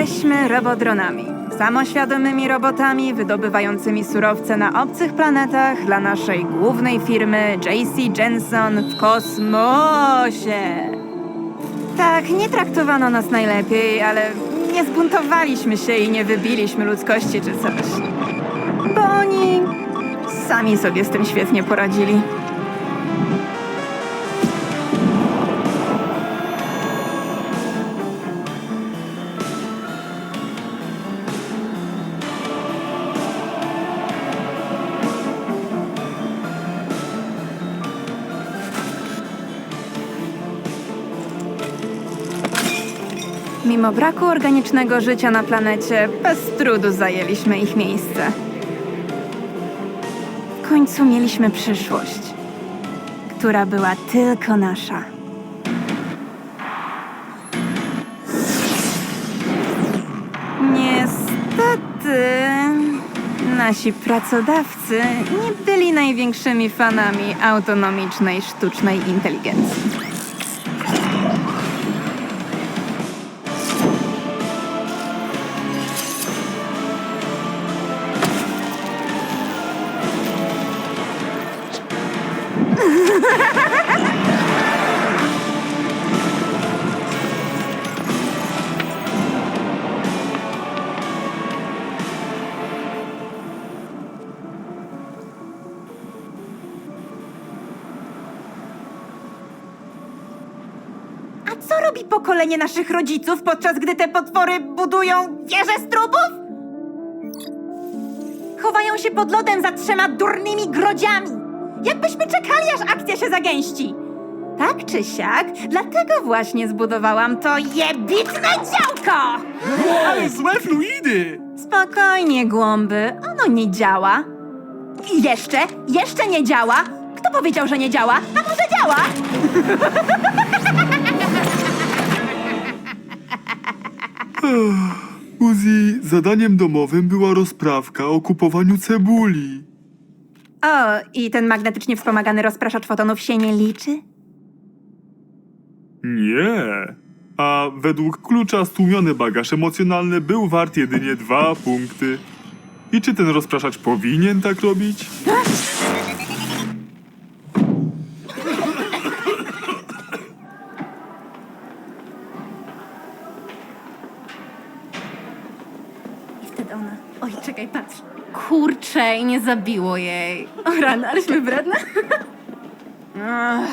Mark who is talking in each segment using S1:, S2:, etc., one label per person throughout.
S1: Jesteśmy robodronami. Samoświadomymi robotami wydobywającymi surowce na obcych planetach dla naszej głównej firmy JC Jensen w kosmosie. Tak, nie traktowano nas najlepiej, ale nie zbuntowaliśmy się i nie wybiliśmy ludzkości czy coś. Bo oni sami sobie z tym świetnie poradzili. Mimo braku organicznego życia na planecie, bez trudu zajęliśmy ich miejsce. W końcu mieliśmy przyszłość, która była tylko nasza. Niestety, nasi pracodawcy nie byli największymi fanami autonomicznej sztucznej inteligencji. Pokolenie naszych rodziców, podczas gdy te potwory budują wieże z trupów? Chowają się pod lodem za trzema durnymi grodziami. Jakbyśmy czekali, aż akcja się zagęści. Tak czy siak, dlatego właśnie zbudowałam to jebitne działko!
S2: Ale złe fluidy!
S1: Spokojnie, głąby, ono nie działa. I jeszcze, jeszcze nie działa. Kto powiedział, że nie działa? A może działa?
S2: Uzi, zadaniem domowym była rozprawka o kupowaniu cebuli.
S1: O, i ten magnetycznie wspomagany rozpraszacz fotonów się nie liczy?
S2: Nie. A według klucza stłumiony bagaż emocjonalny był wart jedynie dwa punkty. I czy ten rozpraszacz powinien tak robić?
S1: Kurczę, i nie zabiło jej. O rany, aleśmy. Ach,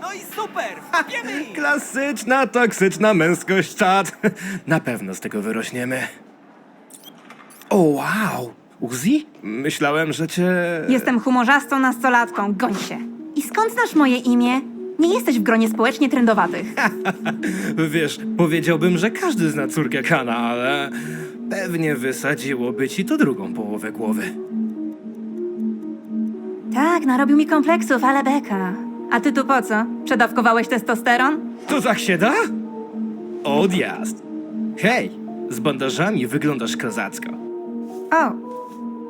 S3: No i super! Wiemy!
S4: Klasyczna, toksyczna męskość czad. Na pewno z tego wyrośniemy. O, wow! Uzi? Myślałem, że cię...
S1: Jestem humorzastą nastolatką, goń się. I skąd znasz moje imię? Nie jesteś w gronie społecznie trendowatych.
S4: Wiesz, powiedziałbym, że każdy zna córkę Kana, ale... Pewnie wysadziłoby ci to drugą połowę głowy.
S1: Tak, narobił mi kompleksów, ale beka. A ty tu po co? Przedawkowałeś testosteron?
S4: To tak się da? Odjazd. Hej, z bandażami wyglądasz kozacko.
S1: O,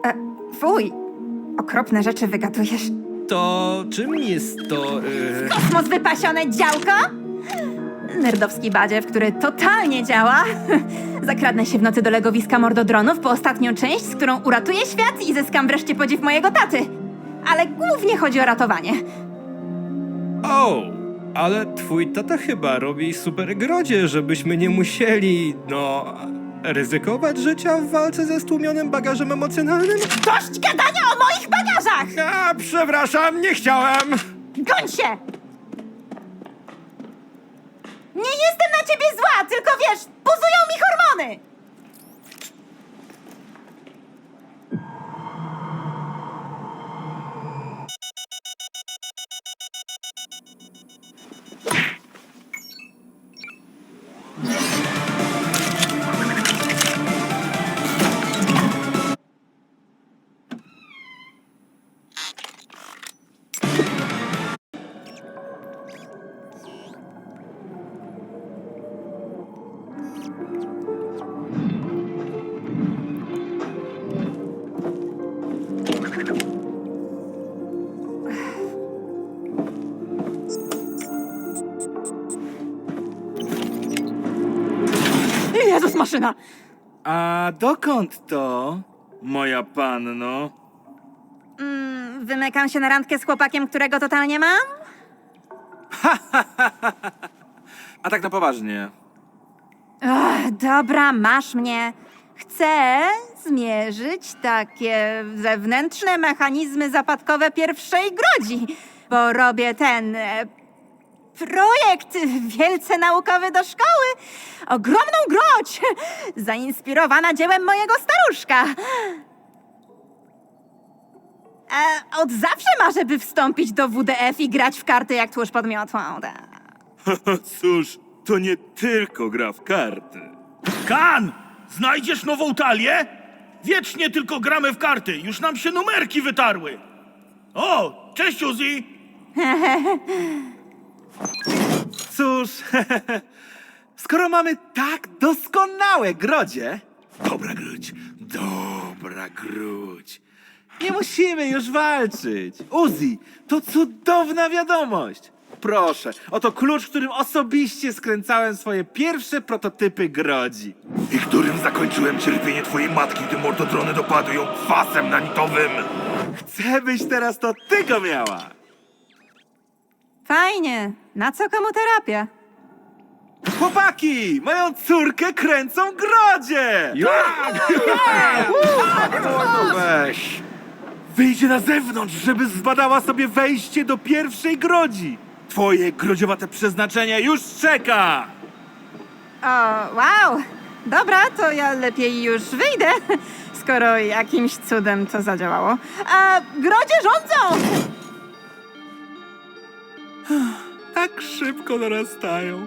S1: e, fuj. Okropne rzeczy wygadujesz.
S4: To czym jest to... Yy...
S1: Kosmos wypasione działko? Nerdowski badziew, który totalnie działa. Zakradnę się w nocy do legowiska mordodronów po ostatnią część, z którą uratuję świat i zyskam wreszcie podziw mojego taty. Ale głównie chodzi o ratowanie.
S4: O, ale twój tata chyba robi super grodzie, żebyśmy nie musieli, no, ryzykować życia w walce ze stłumionym bagażem emocjonalnym?
S1: Dość gadania o moich bagażach!
S4: A, przepraszam, nie chciałem!
S1: Goń się! Nie jestem na ciebie zła, tylko wiesz, buzują mi hormony! Jezus, masz maszyna.
S5: A dokąd to, moja panno?
S1: Mm, wymykam się na randkę z chłopakiem, którego totalnie mam?
S5: A tak na poważnie.
S1: Ach, dobra, masz mnie. Chcę zmierzyć takie zewnętrzne mechanizmy zapadkowe pierwszej grodzi, bo robię ten e, projekt wielce naukowy do szkoły. Ogromną grodź, zainspirowana dziełem mojego staruszka. E, od zawsze marzę, by wstąpić do WDF i grać w karty jak tłuszcz pod miotłą. tak.
S5: Cóż, to nie tylko gra w karty.
S6: Kan! Znajdziesz nową talię? Wiecznie tylko gramy w karty. Już nam się numerki wytarły. O, cześć Uzi!
S5: Cóż, skoro mamy tak doskonałe grodzie,
S6: Dobra grudź, dobra grudź.
S5: nie musimy już walczyć. Uzi, to cudowna wiadomość. Proszę, oto klucz, którym osobiście skręcałem swoje pierwsze prototypy grodzi.
S6: I którym zakończyłem cierpienie twojej matki, gdy mordodrony dopadły ją kwasem nanitowym.
S5: Chcę byś teraz to ty go miała.
S1: Fajnie. Na co komu terapia?
S5: Chłopaki, moją córkę kręcą grodzie!
S6: Weź.
S5: Wyjdzie na zewnątrz, żeby zbadała sobie wejście do pierwszej grodzi. Twoje grodziowate przeznaczenie już czeka!
S1: O, wow! Dobra, to ja lepiej już wyjdę, skoro jakimś cudem to zadziałało. A grodzie rządzą!
S5: Tak szybko narastają.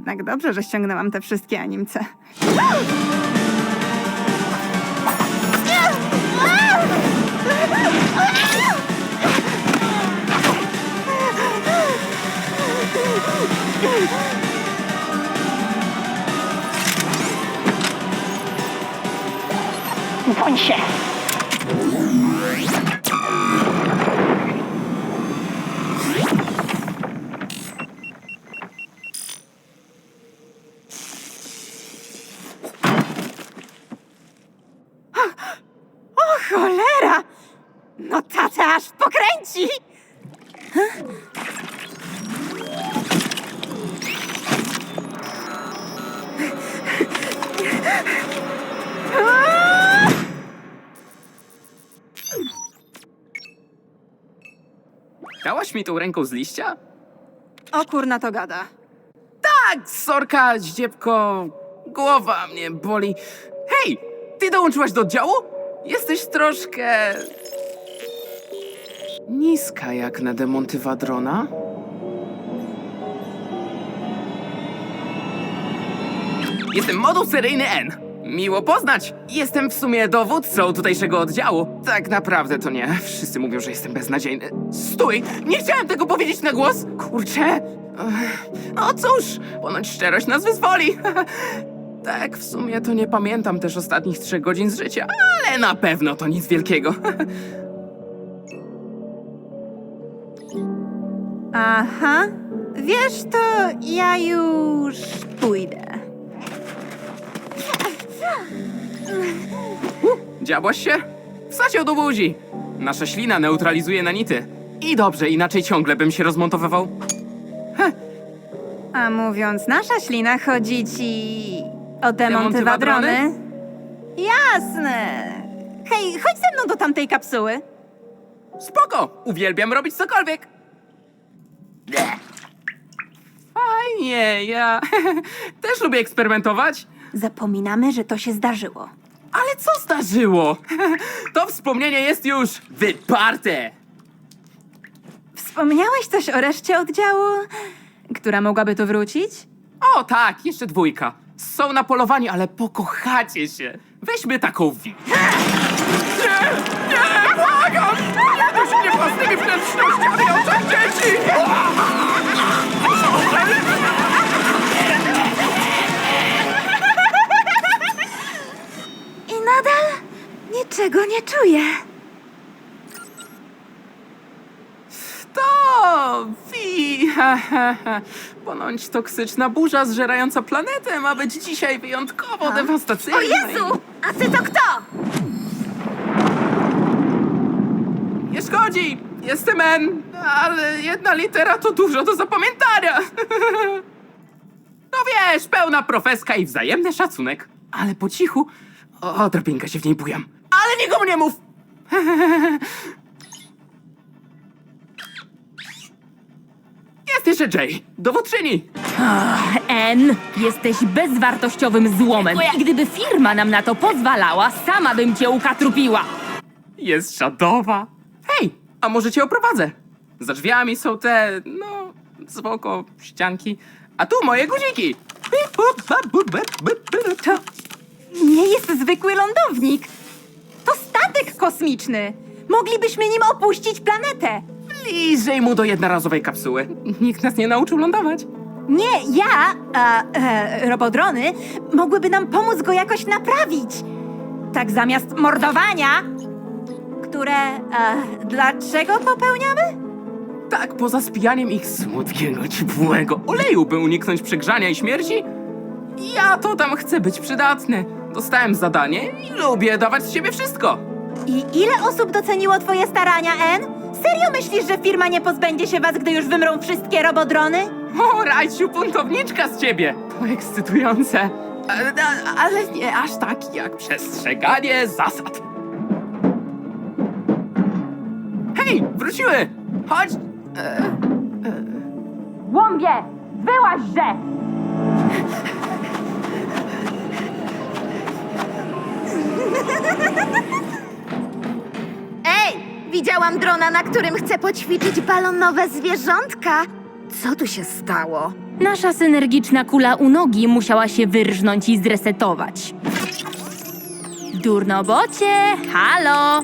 S1: jednak dobrze, że ściągnęłam te wszystkie animce.
S7: Ręką z liścia?
S1: O kurna to gada.
S7: Tak, sorka, ździebko, głowa mnie boli. Hej, ty dołączyłaś do oddziału? Jesteś troszkę... Niska jak na demontywa drona. Jestem moduł seryjny N. Miło poznać. Jestem w sumie dowódcą tutejszego oddziału. Tak naprawdę to nie. Wszyscy mówią, że jestem beznadziejny. Stój! Nie chciałem tego powiedzieć na głos! Kurczę! No cóż, ponoć szczerość nas wyzwoli. Tak, w sumie to nie pamiętam też ostatnich trzech godzin z życia, ale na pewno to nic wielkiego.
S1: Aha. Wiesz, to ja już pójdę.
S7: Dziabłaś się? Wsadź ją do buzi. Nasza ślina neutralizuje nanity. I dobrze, inaczej ciągle bym się rozmontowywał.
S1: A mówiąc nasza ślina, chodzi ci o
S7: Demontywadrony?
S1: demontywadrony? Jasne. Hej, chodź ze mną do tamtej kapsuły.
S7: Spoko, uwielbiam robić cokolwiek. Fajnie, ja też lubię eksperymentować.
S1: Zapominamy, że to się zdarzyło.
S7: Ale co zdarzyło? To wspomnienie jest już wyparte.
S1: Wspomniałeś coś o reszcie oddziału, która mogłaby tu wrócić?
S7: O tak, jeszcze dwójka. Są na polowaniu, ale pokochacie się. Weźmy taką wi... Nie! Nie! Błagam! Nie
S1: czuję.
S7: To wi... Ponoć toksyczna burza zżerająca planetę ma być dzisiaj wyjątkowo dewastacyjna.
S1: O Jezu! A ty to kto?
S7: Nie szkodzi! Jestem N, ale jedna litera to dużo do zapamiętania. No wiesz, pełna profeska i wzajemny szacunek. Ale po cichu, o, odrobinkę się w niej bujam. Ale nikomu nie mów! Jest jeszcze Jay, dowódczyni.
S8: N, jesteś bezwartościowym złomem. I gdyby firma nam na to pozwalała, sama bym cię ukatrupiła.
S7: Jest szadowa. Hej, a może cię oprowadzę? Za drzwiami są te, no, zwoko, ścianki. A tu moje guziki. Bip, bup, bap, bup, bap, bup, bup.
S1: To nie jest zwykły lądownik. To statek kosmiczny. Moglibyśmy nim opuścić planetę.
S7: Bliżej mu do jednorazowej kapsuły. Nikt nas nie nauczył lądować.
S1: Nie, ja, a, e, robodrony, mogłyby nam pomóc go jakoś naprawić. Tak zamiast mordowania, które. E, dlaczego popełniamy?
S7: Tak, poza spijaniem ich słodkiego, ciepłego oleju, by uniknąć przegrzania i śmierci. Ja to tam chcę być przydatny. Dostałem zadanie i lubię dawać z siebie wszystko.
S1: I ile osób doceniło twoje starania, En? Serio myślisz, że firma nie pozbędzie się was, gdy już wymrą wszystkie robodrony?
S7: O, Rajciu, buntowniczka z ciebie! To ekscytujące. Ale, ale nie aż tak jak przestrzeganie zasad. Hej, wróciły! Chodź!
S8: Łąbie, wyłaźże!
S9: Ej, widziałam drona, na którym chce poćwiczyć balonowe zwierzątka. Co tu się stało?
S8: Nasza synergiczna kula u nogi musiała się wyrżnąć i zresetować. Durnobocie, halo!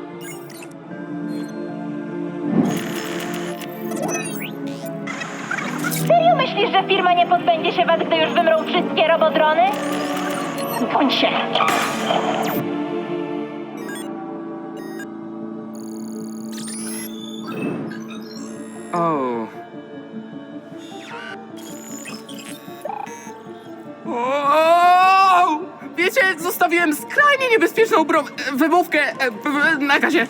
S10: Serio myślisz, że firma nie pozbędzie się was, gdy już wymrą wszystkie robodrony? Bądź się.
S7: O. O! Wiecie, zostawiłem skrajnie niebezpieczną bro... e, wymówkę e, w- na gazie.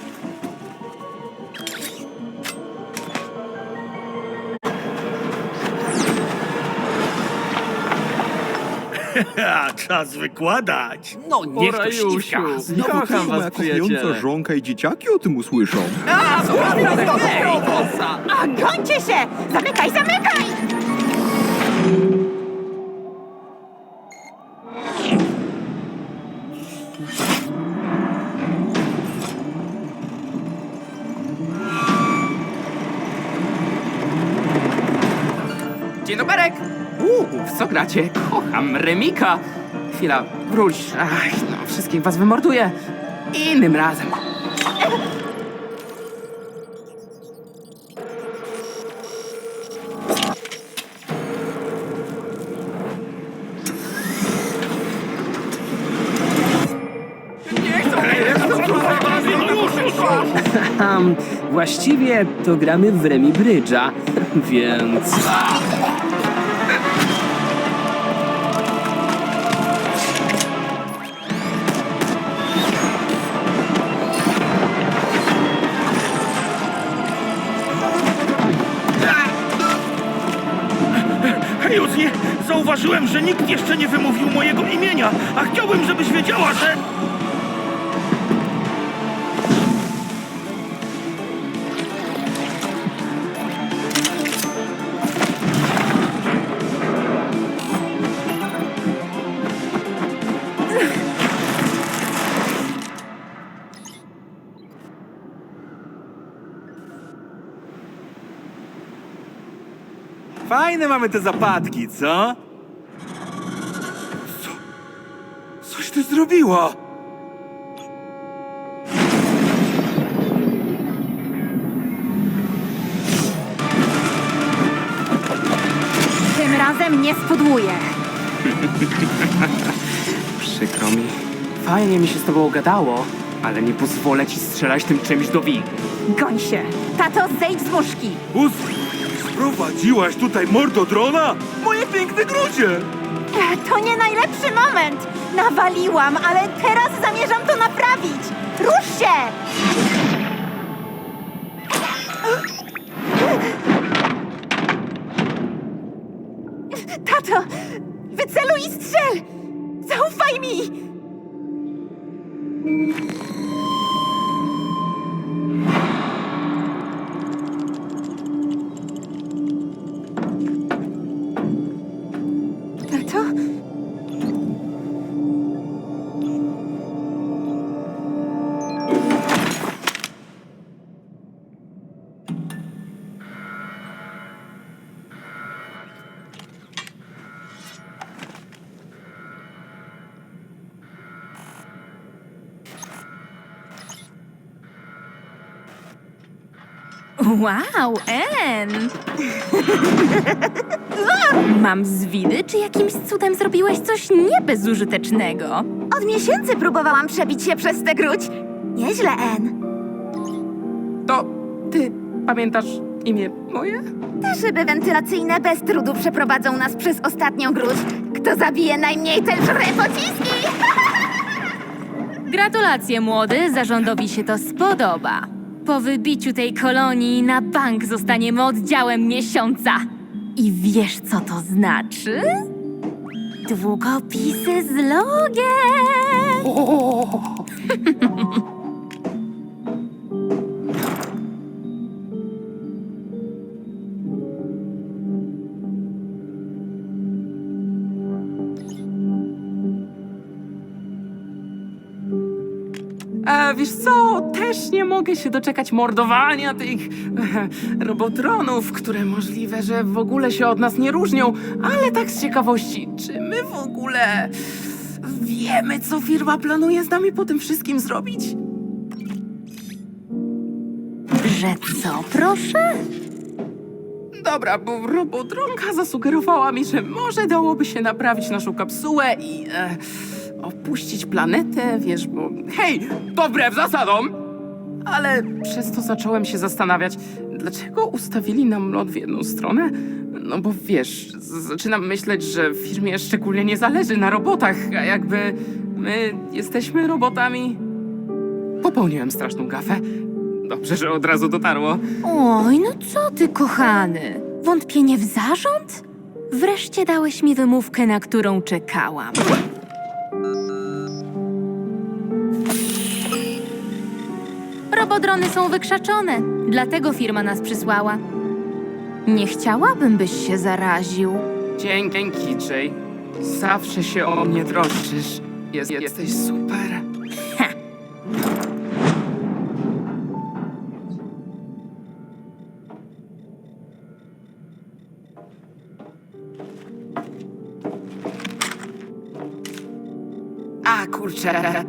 S6: czas wykładać.
S3: No nie
S7: Ora,
S3: Jusiu. Znowu
S11: Kocham was,
S3: moja
S11: kochająca
S3: przyjaciele.
S11: żonka i dzieciaki o tym usłyszą.
S1: A, prawie do kosa! A, gońcie się! Zamykaj, zamykaj! Dzień doberek!
S7: Uuu, w co gracie? Kocham Remika! Chwila, wróć. Ach, no, wszystkich was wymorduję. Innym razem.
S3: Właściwie to gramy w Remi Brydża, więc...
S6: zauważyłem, że nikt jeszcze nie wymówił mojego imienia, a chciałbym, żebyś wiedziała, że...
S5: Fajne mamy te zapadki, co? Zrobiła?
S1: Tym razem nie spudłuję.
S7: Przykro mi. Fajnie mi się z tobą gadało, ale nie pozwolę ci strzelać tym czymś do wig.
S1: Goń się. Tato, zejdź z muszki.
S5: Uzi, sprowadziłaś tutaj mordodrona? Moje piękne grudzie!
S1: To nie najlepszy moment. Nawaliłam, ale teraz zamierzam to naprawić. Rusz się!
S8: Wow, En! Mam zwidy, czy jakimś cudem zrobiłeś coś niebezużytecznego?
S9: Od miesięcy próbowałam przebić się przez tę gruć. Nieźle, En.
S7: To ty pamiętasz imię moje?
S9: Te szyby wentylacyjne bez trudu przeprowadzą nas przez ostatnią gruć. Kto zabije najmniej, ten żre pociski!
S8: Gratulacje, młody, zarządowi się to spodoba. Po wybiciu tej kolonii na bank zostaniemy oddziałem miesiąca. I wiesz, co to znaczy? Długopisy z logiem!
S7: E, wiesz co, też nie mogę się doczekać mordowania tych e, robotronów, które możliwe, że w ogóle się od nas nie różnią, ale tak z ciekawości, czy my w ogóle wiemy, co firma planuje z nami po tym wszystkim zrobić?
S8: Że co, proszę?
S7: Dobra, bo robotronka zasugerowała mi, że może dałoby się naprawić naszą kapsułę i e, opuścić planetę, wiesz, bo hej, to wbrew zasadom! Ale przez to zacząłem się zastanawiać, dlaczego ustawili nam lot w jedną stronę? No bo wiesz, zaczynam myśleć, że firmie szczególnie nie zależy na robotach, a jakby my jesteśmy robotami. Popełniłem straszną gafę. Dobrze, że od razu dotarło.
S8: Oj, no co ty, kochany? Wątpienie w zarząd? Wreszcie dałeś mi wymówkę, na którą czekałam. turbodrony są wykrzaczone, dlatego firma nas przysłała. Nie chciałabym, byś się zaraził.
S7: Dzięki, KJ. Zawsze się o mnie troszczysz. Jest, jesteś super. A kurczę.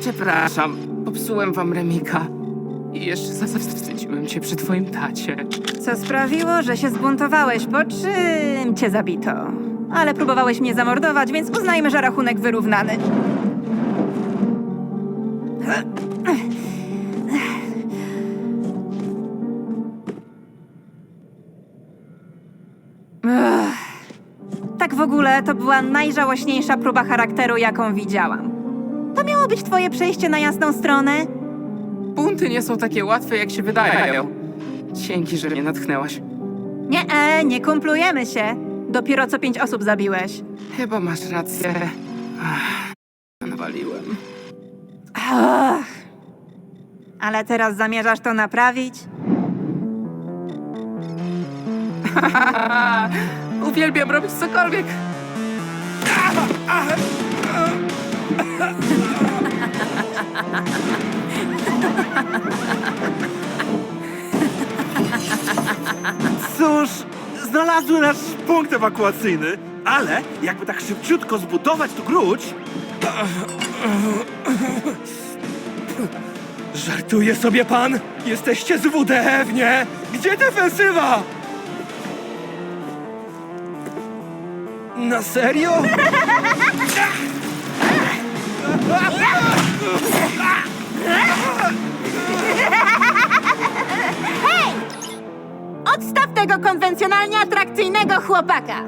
S7: Przepraszam, popsułem wam remika. I jeszcze zawstydziłem cię przy twoim tacie.
S1: Co sprawiło, że się zbuntowałeś, po czym cię zabito. Ale próbowałeś mnie zamordować, więc uznajmy, że rachunek wyrównany. Tak w ogóle, to była najżałośniejsza próba charakteru, jaką widziałam. To miało być twoje przejście na jasną stronę?
S7: Bunty nie są takie łatwe, jak się wydają. Dzięki, że mnie natchnęłaś.
S1: Nie, e, nie kumplujemy się. Dopiero co pięć osób zabiłeś.
S7: Chyba masz rację. Ach, nawaliłem.
S1: Ach. Ale teraz zamierzasz to naprawić?
S7: Uwielbiam robić cokolwiek.
S5: Cóż, znalazły nasz punkt ewakuacyjny, ale jakby tak szybciutko zbudować tu gruć,
S4: Żartuje sobie pan? Jesteście z WDF, nie? Gdzie defensywa? Na serio?
S1: Odstaw tego konwencjonalnie atrakcyjnego chłopaka!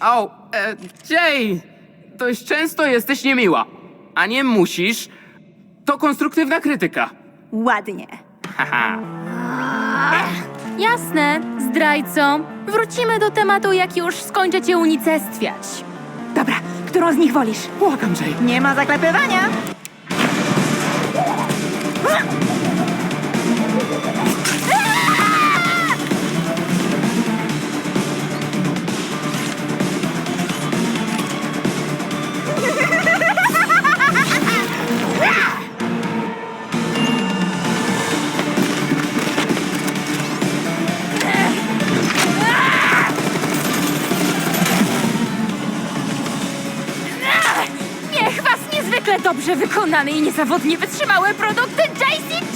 S7: O, e, Jay! Dość często jesteś niemiła. A nie musisz. To konstruktywna krytyka.
S1: Ładnie.
S7: Haha.
S8: Jasne, zdrajco. Wrócimy do tematu, jak już skończę cię unicestwiać.
S1: Dobra, którą z nich wolisz?
S7: Błagam, Jay.
S1: Nie ma zaklepywania!
S8: Ah! Dobrze wykonane i niezawodnie wytrzymałe produkty JC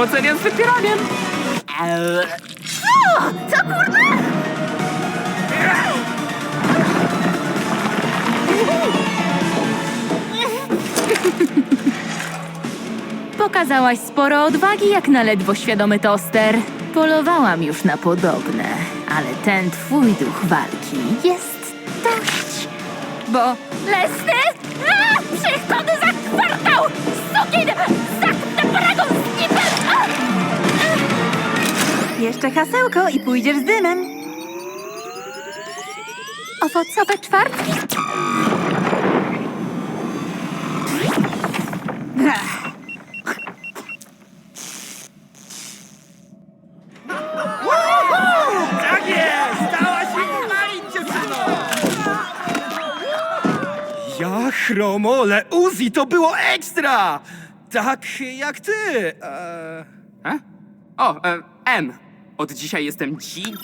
S7: Powodzenia z wypieraniem.
S9: Co kurwa?
S8: Pokazałaś sporo odwagi, jak na ledwo świadomy toster. Polowałam już na podobne, ale ten twój duch walki jest dość. Bo lesny? A! Przychody za kwartał! Sukin!
S1: Jeszcze hasełko i pójdziesz z dymem.
S8: Owocowe czwartki?
S6: Tak jest! Stała się dziewczyno!
S4: Ja chromole, Uzi, to było ekstra! Tak jak ty. E...
S7: E? O, e, N. Od dzisiaj jestem dzikim,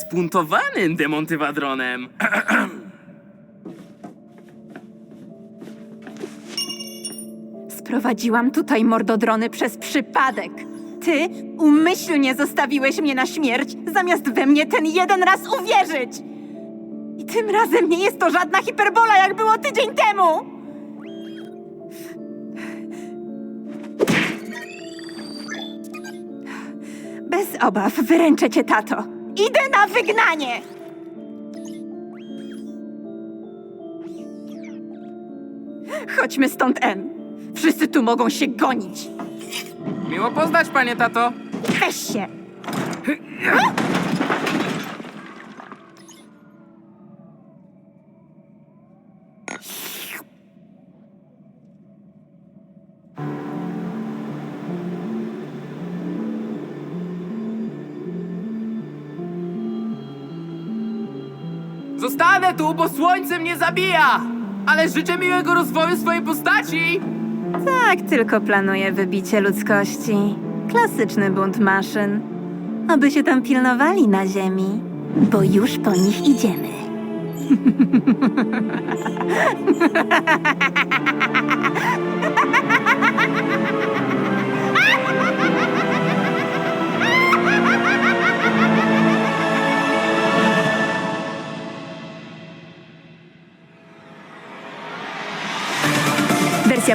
S7: zbuntowanym demontywadronem.
S1: Sprowadziłam tutaj mordodrony przez przypadek. Ty umyślnie zostawiłeś mnie na śmierć, zamiast we mnie ten jeden raz uwierzyć. I Tym razem nie jest to żadna hiperbola, jak było tydzień temu! Bez obaw wyręczę cię, tato. Idę na wygnanie! Chodźmy stąd, Em. Wszyscy tu mogą się gonić.
S7: Miło poznać, panie tato.
S1: Weź się!
S7: Zostanę tu, bo słońce mnie zabija! Ale życzę miłego rozwoju swojej postaci!
S1: Tak tylko planuję wybicie ludzkości. Klasyczny bunt maszyn. Aby się tam pilnowali na ziemi, bo już po nich idziemy.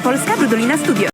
S1: polska Brudolina Studio.